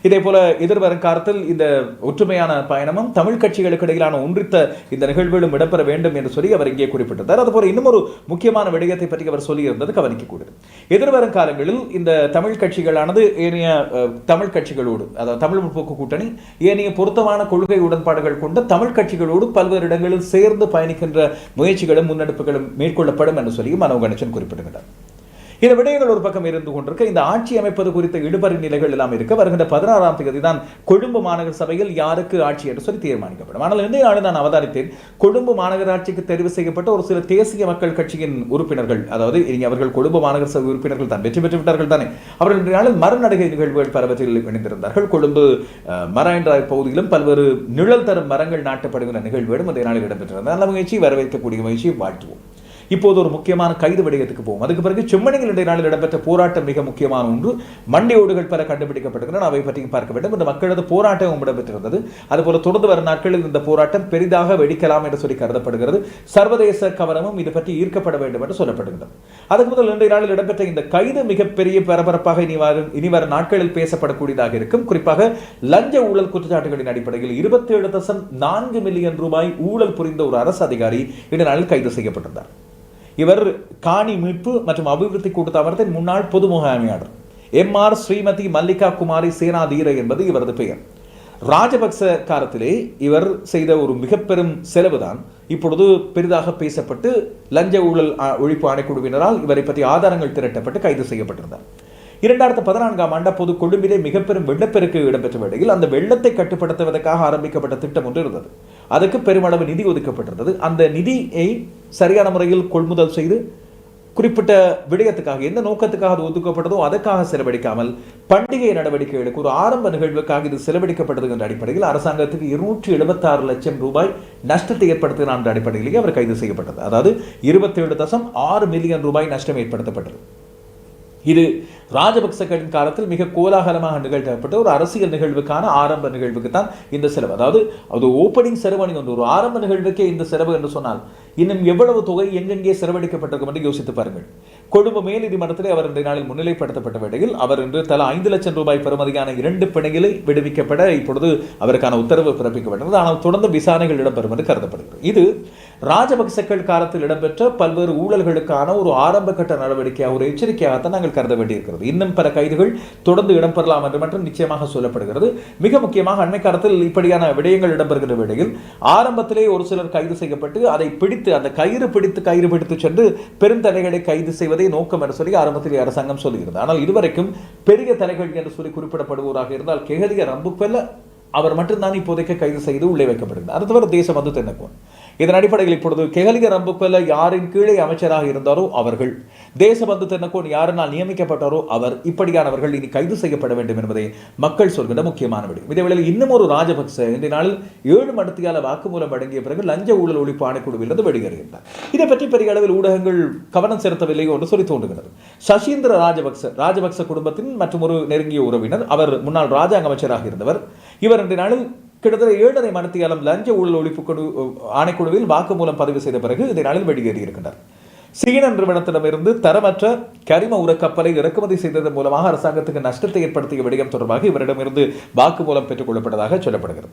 இதே போல எதிர்வரும் காலத்தில் இந்த ஒற்றுமை ஒற்றுமையான பயணமும் தமிழ் கட்சிகளுக்கு இடையிலான ஒன்றித்த இந்த நிகழ்வுகளும் இடம்பெற வேண்டும் என்று சொல்லி அவர் இங்கே குறிப்பிட்டிருந்தார். அதுபோல இன்னும் ஒரு முக்கியமான விடயத்தை பற்றி அவர் சொல்லியிருந்தது கவனிக்கக்கூடியது எதிர்வரும் காலங்களில் இந்த தமிழ் கட்சிகளானது ஏனைய தமிழ் கட்சிகளோடு அதாவது தமிழ் முற்போக்கு கூட்டணி ஏனைய பொருத்தமான கொள்கை உடன்பாடுகள் கொண்ட தமிழ் கட்சிகளோடு பல்வேறு இடங்களில் சேர்ந்து பயணிக்கின்ற முயற்சிகளும் முன்னெடுப்புகளும் மேற்கொள்ளப்படும் என்று சொல்லி மனோ கணேசன் குறிப்பிடுகிறார் இந்த விடயங்கள் ஒரு பக்கம் இருந்து கொண்டிருக்க. இந்த ஆட்சி அமைப்பது குறித்த இடுபறி நிலைகள் எல்லாம் இருக்க. வருகின்ற பதினாறாம் தேதி தான் கொழும்பு மாநகர சபையில் யாருக்கு ஆட்சி என்று சொல்லி தீர்மானிக்கப்படும். ஆனால் இன்றைய நாடு நான் அவதானித்தேன். கொழும்பு மாநகராட்சிக்கு தெரிவு செய்யப்பட்ட ஒரு சில தேசிய மக்கள் கட்சியின் உறுப்பினர்கள் அதாவது இனி அவர்கள் கொழும்பு மாநகர சபை உறுப்பினர்கள் தான் வெற்றி பெற்று விட்டார்கள் தானே. அவர்கள் இன்றைய நாளில் மரநடுகை நிகழ்வுகள் பலவற்றில் இணைந்திருந்தார்கள். கொழும்பு அஹ், மராயன்ராய் பகுதியிலும் பல்வேறு நிழல் தரும் மரங்கள் நாட்டப்படுகிற நிகழ்வுகளும் இந்த நாளில் இடம்பெற்றிருந்தது நல்ல முயற்சி வரவேற்கக்கூடிய முயற்சியை வாழ்த்துவோம். இப்போது ஒரு முக்கியமான கைது விடயத்துக்கு போவோம். அதுக்கு பிறகு செம்மணிகள் இன்றைய நாளில் இடம்பெற்ற போராட்டம் மிக முக்கியமான ஒன்று. மண்டையோடுகள் பல கண்டுபிடிக்கப்பட்டிருக்கின்றன. அவை பற்றியும் பார்க்க வேண்டும். இந்த மக்களது போராட்டம் இடம்பெற்றிருந்தது அதுபோல தொடர்ந்து வரும் நாட்களில் இந்த போராட்டம் பெரிதாக வெடிக்கலாம் என்று சொல்லி கருதப்படுகிறது. சர்வதேச கவனமும் இது பற்றி ஈர்க்கப்பட வேண்டும் என்று சொல்லப்படுகிறது. அதுக்கு முதல் இன்றைய நாளில் இடம்பெற்ற இந்த கைது மிகப்பெரிய பரபரப்பாக இனி வரும் இனி வரும் நாட்களில் பேசப்படக்கூடியதாக இருக்கும். குறிப்பாக லஞ்ச ஊழல் குற்றச்சாட்டுகளின் அடிப்படையில் இருபத்தி ஏழு தசம் நான்கு மில்லியன் ரூபாய் ஊழல் புரிந்த ஒரு அரசு அதிகாரி இன்று நாளில் கைது செய்யப்பட்டிருந்தார். இவர் காணி மீட்பு மற்றும் அபிவிருத்தி கூட்டத்தாவரத்தின் முன்னாள் பொது முகாமையாளர். எம் ஆர் ஸ்ரீமதி மல்லிகா குமாரி சேனாதீர என்பது இவரது பெயர். ராஜபக்ச காலத்திலே இவர் செய்த ஒரு மிகப்பெரும் செலவுதான். இப்பொழுது பெரிதாக பேசப்பட்டு லஞ்ச ஊழல் ஒழிப்பு ஆணைக்குழுவினரால் இவரை பற்றி ஆதாரங்கள் திரட்டப்பட்டு கைது செய்யப்பட்டிருந்தார். இரண்டாயிரத்து பதினான்காம் ஆண்டு அப்போது கொழும்பிலே மிகப்பெரும் வெள்ளப்பெருக்கு இடம்பெற்ற வேளையில் அந்த வெள்ளத்தை கட்டுப்படுத்துவதற்காக ஆரம்பிக்கப்பட்ட திட்டம் ஒன்று இருந்தது. அதுக்கு பெருமளவு நிதி ஒதுக்கப்பட்டிருந்தது. அந்த நிதியை சரியான முறையில் கொள்முதல் செய்து குறிப்பிட்ட விடயத்துக்காக எந்த நோக்கத்துக்காக அது ஒதுக்கப்பட்டதோ அதற்காக செலவழிக்காமல் பண்டிகை நடவடிக்கைகளுக்கு ஒரு ஆரம்ப நிகழ்வுக்காக இது செலவழிக்கப்பட்டது என்ற அடிப்படையில் அரசாங்கத்துக்கு இருநூற்றி எழுபத்தாறு லட்சம் ரூபாய் நஷ்டத்தை ஏற்படுத்தின என்ற அடிப்படையிலேயே அவர் கைது செய்யப்பட்டது. அதாவது இருபத்தேழு தசம் ஆறு மில்லியன் ரூபாய் நஷ்டம் ஏற்படுத்தப்பட்டது. இது ராஜபக்சக்களின் காலத்தில் மிக கோலாகலமாக நிகழ்த்தப்பட்ட ஒரு அரசியல் நிகழ்வுக்கான ஆரம்ப நிகழ்வுக்கு தான் இந்த செலவு. அதாவது அது ஓப்பனிங் செரவணி ஒன்று ஒரு ஆரம்ப நிகழ்வுக்கே இந்த செலவு என்று சொன்னால் இன்னும் எவ்வளவு தொகை எங்கெங்கே செலவழிக்கப்பட்டிருக்கும் என்று யோசித்து பாருங்கள். கொழும்பு மேல்நீதிமன்றத்தில் அவர் இன்றைய நாளில் முன்னிலைப்படுத்தப்பட்ட வேளையில் அவர் இன்று தலா ஐந்து லட்சம் ரூபாய் பெறுமதியான இரண்டு பிணைகளை விடுவிக்கப்பட இப்பொழுது அவருக்கான உத்தரவு பிறப்பிக்கப்பட்டது. ஆனால் தொடர்ந்து விசாரணைகள் இடம்பெறும் என்று கருதப்படுகிறது. இது ராஜபக்சக்கள் காலத்தில் இடம்பெற்ற பல்வேறு ஊழல்களுக்கான ஒரு ஆரம்ப கட்ட நடவடிக்கையாக ஒரு எச்சரிக்கையாகத்தான் நாங்கள் கருத வேண்டியிருக்கிறது. இன்னும் பல கைதுகள் தொடர்ந்து இடம்பெறலாம் என்று மட்டும் நிச்சயமாக சொல்லப்படுகிறது. மிக முக்கியமாக அண்மை காலத்தில் இப்படியான விடயங்கள் இடம்பெறுகிற வேளையில் ஆரம்பத்திலே ஒரு சிலர் கைது செய்யப்பட்டு அதை பிடித்து அந்த கயிறு பிடித்து கயிறு பிடித்து சென்று பெருந்தலைகளை கைது செய்வதே நோக்கம் என்று சொல்லி ஆரம்பத்தில் அரசாங்கம் சொல்லுகிறது ஆனால் இதுவரைக்கும் பெரிய தலைகள் என்று சொல்லி குறிப்பிடப்படுவோராக இருந்தால் கெஹலிய ரம்புப்பெல்ல அவர் மட்டும்தான் இப்போதைக்கு கைது செய்து உள்ளே வைக்கப்படுகிறார். அடுத்தவர் தேசம் வந்து தென்னக்குவன் இதன் அடிப்படையில் இப்பொழுது கெகலிக ரம்புக்கல்ல யாரின் கீழே அமைச்சராக இருந்தாரோ அவர்கள். தேசபந்து தென்னக்கோன் யாரினால் நியமிக்கப்பட்டாரோ அவர் இப்படியானவர்கள் இனி கைது செய்யப்பட வேண்டும் என்பதை மக்கள் சொல்கின்ற முக்கியமான விடயம். இதேவேளையில் இன்னும் ஒரு ராஜபக்ச இன்றைய நாளில் ஏழு மடத்தியால வாக்குமூலம் வழங்கிய பிறகு லஞ்ச ஊழல் ஒழிப்பு ஆணைக்குழுவிலிருந்து வெளியேறுகின்றார். இதை பற்றி பெரிய அளவில் ஊடகங்கள் கவனம் செலுத்தவில்லை என்று சொல்லி தோன்றுகிறது. சசீந்திர ராஜபக்ச ராஜபக்ச குடும்பத்தின் மற்றும் ஒரு நெருங்கிய உறவினர் அவர் முன்னாள் ராஜாங்க அமைச்சராக இருந்தவர். இவர் இன்றைய நாளில் கிட்டத்தட்ட ஏழரை மணித்தியாலம் லஞ்ச ஊழல் ஒழிப்பு குழு ஆணைக்குழுவில் வாக்குமூலம் பதிவு செய்த பிறகு இந்த நாளில் வெளியேறியிருக்கின்றார். சீன நிறுவனத்திடமிருந்து தரமற்ற கரிம உரக்கப்பலை இறக்குமதி செய்ததன் மூலமாக அரசாங்கத்துக்கு நஷ்டத்தை ஏற்படுத்திய விடயம் தொடர்பாக இவரிடமிருந்து வாக்குமூலம் பெற்றுக் கொள்ளப்பட்டதாக சொல்லப்படுகிறது.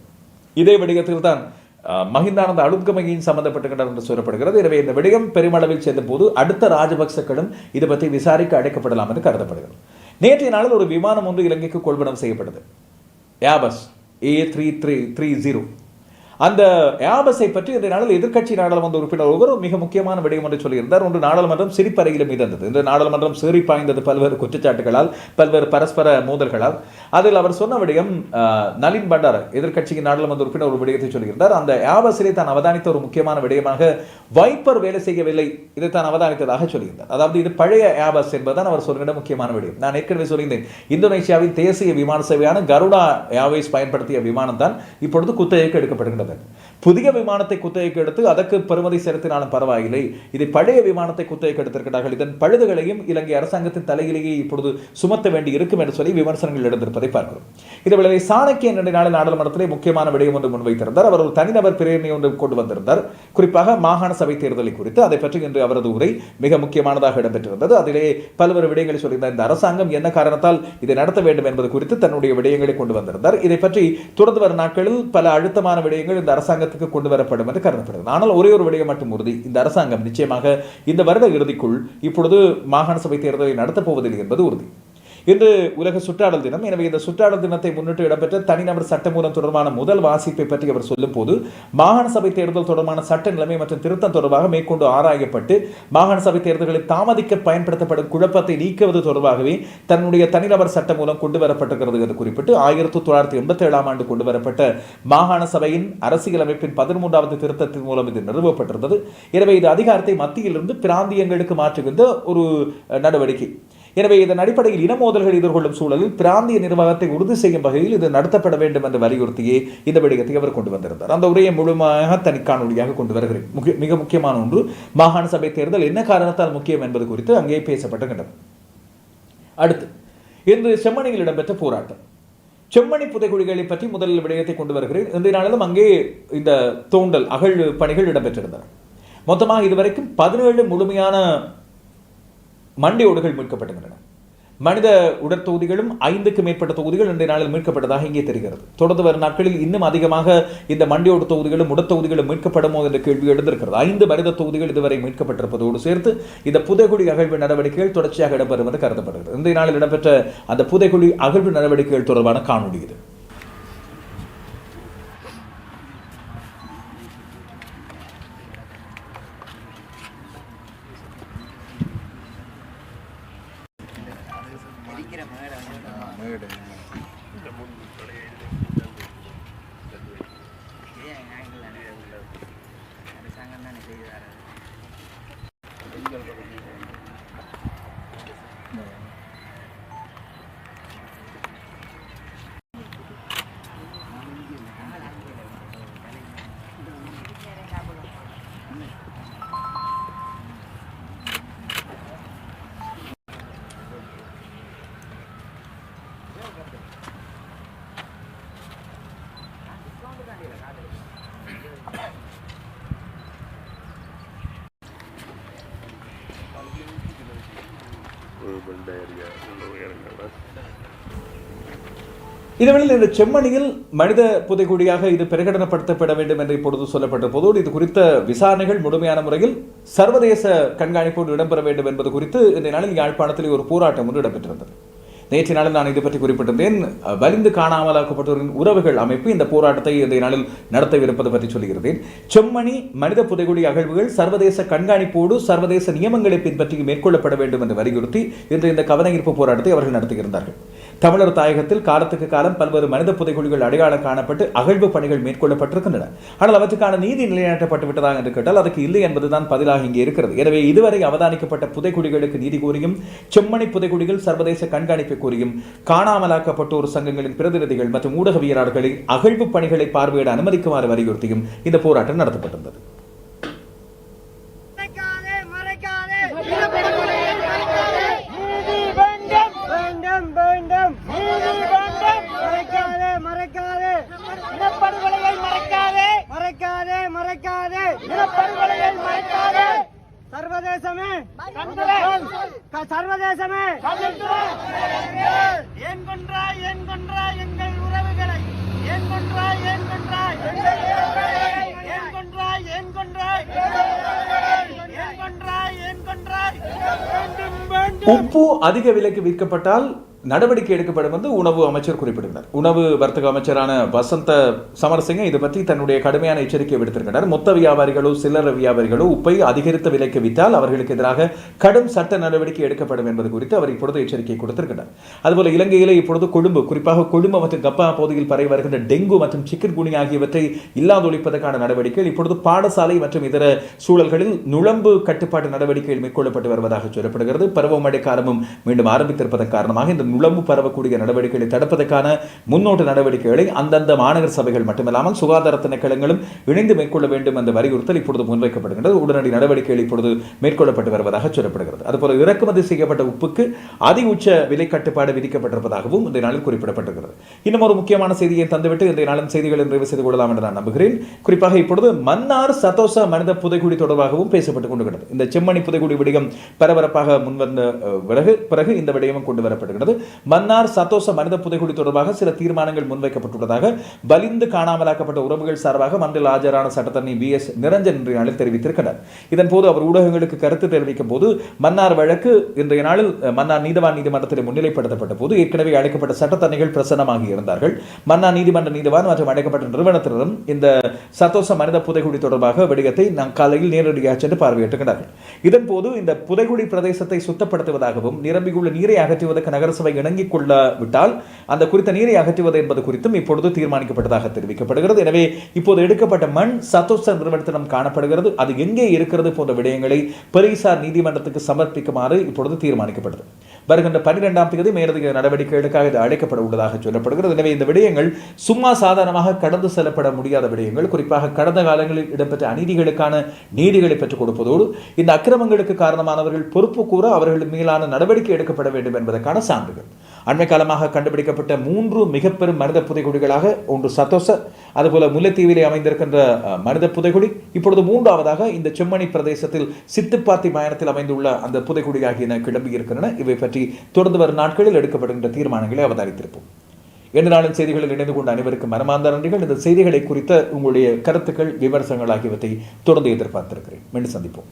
இதே விடயத்தில் தான் அஹ், மஹிந்தானந்த அழுத்கமையின் சம்பந்தப்பட்டுகின்றனர் என்று சொல்லப்படுகிறது. எனவே இந்த விடயம் பெருமளவில் சேர்ந்த போது அடுத்த ராஜபக்சக்களும் இது பற்றி விசாரிக்க அழைக்கப்படலாம் என்று கருதப்படுகிறது. நேற்றைய நாளில் ஒரு விமானம் ஒன்று இலங்கைக்கு கொள்வனம் செய்யப்பட்டது. Airbus A three three three zero அந்த ஏபஸை பற்றி இந்த நாளில் எதிர்க்கட்சி நாடாளுமன்ற உறுப்பினர் ஒருவர் மிக முக்கியமான விடயம் என்று சொல்லியிருந்தார். ஒன்று நாடாளுமன்றம் சிரிப்பறையிலும் இருந்தது இந்த நாடாளுமன்றம் சீறி பாய்ந்தது பல்வேறு குற்றச்சாட்டுகளால் பல்வேறு பரஸ்பர மோதல்களால். அதில் அவர் சொன்ன விடயம் நளின் பண்டார எதிர்க்கட்சியின் நாடாளுமன்ற உறுப்பினர் ஒரு விடயத்தை சொல்லியிருந்தார். அந்த ஏபஸிலே தான் அவதானித்த ஒரு முக்கியமான விடயமாக வைப்பர் வேலை செய்யவில்லை இதை தான் அவதானித்ததாக சொல்லியிருந்தார். அதாவது இது பழைய ஏபஸ் என்பதுதான் அவர் சொல்கின்ற முக்கியமான விடயம். நான் ஏற்கனவே சொல்லியிருந்தேன் இந்தோனேஷியாவின் தேசிய விமான சேவையான கருடா ஏர்வேஸ் பயன்படுத்திய விமானம் தான் இப்பொழுது குத்தகைக்கு எடுக்கப்படுகின்றது. புதிய விமானத்தை குத்தகைக்கு எடுத்து அதற்கு பெறுமதி செலுத்தினாலும் பரவாயில்லை. இது பழைய விமானத்தை குத்தகைக்கு எடுத்திருக்கிறார்கள் இதன் பழுதுகளையும் இலங்கை அரசாங்கத்தின் தலையிலேயே இப்பொழுது சுமத்த வேண்டி இருக்கும் என்று சொல்லி விமர்சனங்கள் எழுந்திருப்பதை. என்பதை பார்க்கிறோம். இது விளைவை சாணக்கியன் என்ற நாடு நாடாளுமன்றத்திலே முக்கியமான விடயம் ஒன்று முன்வைத்திருந்தார். அவர் ஒரு தனிநபர் பிரேரணை ஒன்று கொண்டு வந்திருந்தார். குறிப்பாக மாகாண சபை தேர்தலை குறித்து அதை பற்றி இன்று அவரது உரை மிக முக்கியமானதாக இடம்பெற்றிருந்தது. அதிலே பல்வேறு விடயங்களை சொல்லியிருந்தார். இந்த அரசாங்கம் என்ன காரணத்தால் இதை நடத்த வேண்டும் என்பது குறித்து தன்னுடைய விடயங்களை கொண்டு வந்திருந்தார். இதை பற்றி தொடர்ந்து வரும் நாட்களில் பல அழுத்தமான விடயங்கள் இந்த அரசாங்கத்துக்கு கொண்டு வரப்படும் என்று கருதப்படுகிறது. ஆனால் ஒரே ஒரு விடயம் மட்டும் உறுதி. இந்த அரசாங்கம் நிச்சயமாக இந்த வருட இறுதிக்குள் இப்பொழுது மாகாண சபை தேர்தலை நடத்தப் போவதில்லை என்பது உறுதி. இன்று உலக சுற்றாடல் தினம். எனவே இந்த சுற்றாடல் தினத்தை முன்னிட்டு இடம்பெற்ற தனிநபர் சட்டமூலம் தொடர்பான முதல் வாசிப்பை பற்றி அவர் சொல்லும் போது மாகாண சபை தேர்தல் தொடர்பான சட்ட நிலைமை மற்றும் திருத்தம் தொடர்பாக மேற்கொண்டு ஆராயப்பட்டு மாகாண சபை தேர்தல்களை தாமதிக்க பயன்படுத்தப்படும் குழப்பத்தை நீக்குவது தொடர்பாகவே தன்னுடைய தனிநபர் சட்டம் மூலம் கொண்டு வரப்பட்டிருக்கிறது என்று குறிப்பிட்டு ஆயிரத்தி தொள்ளாயிரத்தி எண்பத்தி ஏழாம் ஆண்டு கொண்டு வரப்பட்ட மாகாண சபையின் அரசியலமைப்பின் பதிமூன்றாவது திருத்தத்தின் மூலம் இது நிறுவப்பட்டிருந்தது. எனவே இது அதிகாரத்தை மத்தியிலிருந்து பிராந்தியங்களுக்கு மாற்றுகின்ற ஒரு நடவடிக்கை. எனவே இதன் அடிப்படையில் இன மோதல்கள் எதிர்கொள்ளும் சூழலில் பிராந்திய நிர்வாகத்தை உறுதி செய்யும் வகையில் இது நடத்தப்பட வேண்டும் என்று வலியுறுத்தியே இந்த விடயத்தை அவர் கொண்டு வந்திருந்தார். அந்த உரையை முழுமையாக தனி காணொலியாக கொண்டு வருகிறேன். முக்கிய மிக முக்கியமான ஒன்று மாகாண சபை தேர்தல் என்ன காரணத்தால் முக்கியம் என்பது குறித்து அங்கே பேசப்பட்டுகின்றன அடுத்து இன்று செம்மணியில் இடம்பெற்ற போராட்டம். செம்மணி புதைகுழிகளை பற்றி முதல் விடயத்தை கொண்டு வருகிறேன். இன்றைய நாளிலும் அங்கே இந்த தோண்டல் அகழ் பணிகள் இடம்பெற்றிருந்தன. மொத்தமாக இதுவரைக்கும் பதினேழு முழுமையான மண்டையோடுகள் மீட்கப்பட்டுகின்றன. மனித உடற்தொகுதிகளும் ஐந்துக்கு மேற்பட்ட தொகுதிகள் இன்றைய நாளில் மீட்கப்பட்டதாக இங்கே தெரிகிறது. தொடர்ந்து வரும் நாட்களில் இன்னும் அதிகமாக இந்த மண்டியோடு தொகுதிகளும் உடற்தொகுதிகளும் மீட்கப்படுமோ என்ற கேள்வி எழுந்திருக்கிறது. ஐந்து மனித தொகுதிகள் இதுவரை மீட்கப்பட்டிருப்பதோடு சேர்த்து இந்த புதைகுழி அகழ்வு நடவடிக்கைகள் தொடர்ச்சியாக இடம்பெறும் என்று கருதப்படுகிறது. இன்றைய நாளில் இடம்பெற்ற அந்த புதைகுழி அகழ்வு நடவடிக்கைகள் தொடர்பான காணொலி இது. இதுவரையில் இந்த செம்மணியில் மனித புதைகுடியாக இது பிரகடனப்படுத்தப்பட வேண்டும் என்று இப்பொழுது சொல்லப்பட்ட போதோடு இது குறித்த விசாரணைகள் முழுமையான முறையில் சர்வதேச கண்காணிப்போடு இடம்பெற வேண்டும் என்பது குறித்து இந்த நாளில் யாழ்ப்பாணத்தில் ஒரு போராட்டம் ஒன்று இடம்பெற்றிருந்தது. நேற்று நாளில் நான் இது பற்றி குறிப்பிட்டிருந்தேன் வலிந்து காணாமலாக்கப்பட்டோரின் உறவுகள் அமைப்பு இந்த போராட்டத்தை இந்த நாளில் நடத்தவிருப்பது பற்றி சொல்லுகிறேன் செம்மணி மனித புதைகுடி அகழ்வுகள் சர்வதேச கண்காணிப்போடு சர்வதேச நியமங்களை பின்பற்றி மேற்கொள்ளப்பட வேண்டும் என்று வலியுறுத்தி இன்று இந்த கவன ஈர்ப்பு போராட்டத்தை அவர்கள் நடத்தியிருந்தார்கள். தமிழர் தாயகத்தில் காலத்துக்கு காலம் பல்வேறு மனித புதைகுழிகள் அடையாளம் காணப்பட்டு அகழ்வு பணிகள் மேற்கொள்ளப்பட்டிருக்கின்றன. ஆனால் அவற்றுக்கான நீதி நிலைநாட்டப்பட்டு விட்டதாக என்று கேட்டால் அதுக்கு இல்லை என்பதுதான் பதிலாக இங்கே இருக்கிறது. எனவே இதுவரை அவதானிக்கப்பட்ட புதைகுழிகளுக்கு நீதி கோரியும் செம்மணி புதைகுழிகள் சர்வதேச கண்காணிப்பை கோரியும் காணாமலாக்கப்பட்டோர் சங்கங்களின் பிரதிநிதிகள் மற்றும் ஊடகவியலாளர்களை அகழ்வு பணிகளை பார்வையிட அனுமதிக்குமாறு வலியுறுத்தியும் இந்த போராட்டம் நடத்தப்பட்டிருந்தது. மறைக்காதே மறைக்காதே நீதி வேண்டும் வேண்டும் வேண்டும். நீதி வேண்டும் மறைக்காதே மறைக்காதே இனப்படுகொலையை மறைக்காதே மறைக்காதே மறைக்காதே இனப்படுகொலையை மறைக்காதே சர்வதேசமே சர்வதேசமே ஏன் கொன்றாய் ஏன் கொன்றாய் எங்கள் உறவுகளை? ஏன் கொன்றாய் ஏன் கொன்றாய்? ஏன் கொன்றாய் ஏன் கொன்றாய்? ஏன் கொன்றாய் ஏன் கொன்றாய்? வேண்டும் வேண்டும்! உப்பு அதிக விலைக்கு விற்கப்பட்டால் நடவடிக்கை எடுக்கப்படும் என்று உணவு அமைச்சர் குறிப்பிடுகிறார். உணவு வர்த்தக அமைச்சரான வசந்த சமரசிங்க இது பற்றி தன்னுடைய கடுமையான எச்சரிக்கை விடுத்திருக்கிறார். மொத்த வியாபாரிகளோ சில்லற வியாபாரிகளோ உப்பை அதிகரித்த விலைக்கு விற்றால் அவர்களுக்கு எதிராக கடும் சட்ட நடவடிக்கை எடுக்கப்படும் என்பது குறித்து அவர் இப்பொழுது எச்சரிக்கை கொடுத்திருக்கிறார். அதுபோல இலங்கையிலே இப்பொழுது கொழும்பு குறிப்பாக கொழும்பு மற்றும் கப்பா பகுதியில் பரவி வருகின்ற டெங்கு மற்றும் சிக்கன் குனி ஆகியவற்றை இல்லாதொழிப்பதற்கான நடவடிக்கைகள் இப்பொழுது பாடசாலை மற்றும் இதர சூழல்களில் நுழம்பு கட்டுப்பாட்டு நடவடிக்கைகள் மேற்கொள்ளப்பட்டு வருவதாக சொல்லப்படுகிறது. பருவமழை காலமும் மீண்டும் ஆரம்பித்திருப்பதன் காரணமாக இந்த நுழம்பு பரவக்கூடிய நடவடிக்கைகளை தடுப்பதற்கான முன்னோட்ட நடவடிக்கைகளை அந்தந்த மாநகர சபைகள் மட்டுமல்லாமல் சுகாதார திணைக்களங்களும் இணைந்து மேற்கொள்ள வேண்டும் என்ற வலியுறுத்தல் இப்பொழுது முன்வைக்கப்படுகின்றது. உடனடி நடவடிக்கைகள் இப்பொழுது மேற்கொள்ளப்பட்டு வருவதாக சொல்லப்படுகிறது. அதுபோல இறக்குமதி செய்யப்பட்ட உப்புக்கு அதி உச்ச விலை கட்டுப்பாடு விதிக்கப்பட்டிருப்பதாகவும் இந்த நாளில் குறிப்பிடப்பட்டிருக்கிறது. இன்னும் ஒரு முக்கியமான செய்தியை தந்துவிட்டு இந்த நாளும் செய்திகளை நிறைவு செய்து கொள்ளலாம் என்று நான் நம்புகிறேன். குறிப்பாக இப்பொழுது மன்னார் சதோசா மனித புதைகுடி தொடர்பாகவும் பேசப்பட்டுக் கொண்டிருக்கிறது இந்த செம்மணி புதைகுடி விடயம் பரபரப்பாக முன்வந்த பிறகு பிறகு இந்த விடயமும் கொண்டு வரப்படுகிறது மன்னார் சதோச மனித புதைகுடி தொடர்பாக சில தீர்மானங்கள் முன்வைக்கப்பட்டுள்ளதாக பலிந்து காணாமலாக்கப்பட்ட உறவுகள் சார்பாக மண்டில் ஆஜரான சட்டத்தரணி வி எஸ் நிரஞ்சன் இன்றைய நாளில் தெரிவித்திருக்கிறார். இதன்போது அவர் ஊடகங்களுக்கு கருத்து தெரிவிக்கும் போது மன்னார் வழக்கு இன்றைய நாளில் மன்னார் நீதவான் நீதிமன்றத்தில் முன்னிலைப்படுத்தப்பட்ட போது ஏற்கனவே அழைக்கப்பட்ட சட்டத்தரணிகள் பிரசன்னமாகி இருந்தார்கள். மன்னார் நீதிமன்ற நீதிவான் மற்றும் அழைக்கப்பட்ட நிறுவனத்தினரும் இந்த சதோச மனித புதைகுடி தொடர்பாக விடயத்தை நாம் காலையில் நேரடியாக சென்று பார்வையிட்டுகிறார்கள் இதன்போது இந்த புதைகுடி பிரதேசத்தை சுத்தப்படுத்துவதாகவும் நிரம்பியுள்ள நீரை அகற்றுவதற்கு நகரசபை இணங்கிக் கொள்ளவிட்டால் அந்த குறித்த நீரை அகற்றுவது என்பது குறித்தும் இப்பொழுது தீர்மானிக்கப்பட்டதாக தெரிவிக்கப்படுகிறது. எனவே இப்போது எடுக்கப்பட்ட மண் சதோச நிறுவனத்திடம் காணப்படுகிறது. அது எங்கே இருக்கிறது போன்ற விடயங்களை பெரிசார் நீதிமன்றத்துக்கு சமர்ப்பிக்குமாறு இப்பொழுது தீர்மானிக்கப்பட்டது. வருகின்ற பன்னிரெண்டாம் தேதி மேலதிக நடவடிக்கைகளுக்காக இது அழைக்கப்பட உள்ளதாக சொல்லப்படுகிறது. எனவே இந்த விடயங்கள் சும்மா சாதாரணமாக கடந்து செல்லப்பட முடியாத விடயங்கள். குறிப்பாக கடந்த காலங்களில் இடம்பெற்ற அநீதிகளுக்கான நீதிகளை பெற்றுக் கொடுப்பதோடு இந்த அக்கிரமங்களுக்கு காரணமானவர்கள் பொறுப்பு கூற அவர்கள் மீதான நடவடிக்கை எடுக்கப்பட வேண்டும் என்பதற்கான சான்றுகள். அண்மை காலமாக கண்டுபிடிக்கப்பட்ட மூன்று மிக பெரும் மனித புதைகுடிகளாக ஒன்று சத்தோச அதுபோல முல்லைத்தீவிலே அமைந்திருக்கின்ற மனித புதைகுடி இப்பொழுது மூன்றாவதாக இந்த செம்மணி பிரதேசத்தில் சித்துப்பாத்தி மயானத்தில் அமைந்துள்ள அந்த புதைகுடி ஆகியன கிளம்பி இருக்கின்றன இவை பற்றி தொடர்ந்து வரும் நாட்களில் எடுக்கப்படுகின்ற தீர்மானங்களை அவதானித்திருப்போம். எந்த செய்திகளில் இணைந்து கொண்ட அனைவருக்கும் மனமார்ந்த நன்றிகள். இந்த செய்திகளை குறித்த உங்களுடைய கருத்துக்கள் விமர்சனங்கள் ஆகியவற்றை தொடர்ந்து எதிர்பார்த்திருக்கிறேன். மீண்டும் சந்திப்போம்.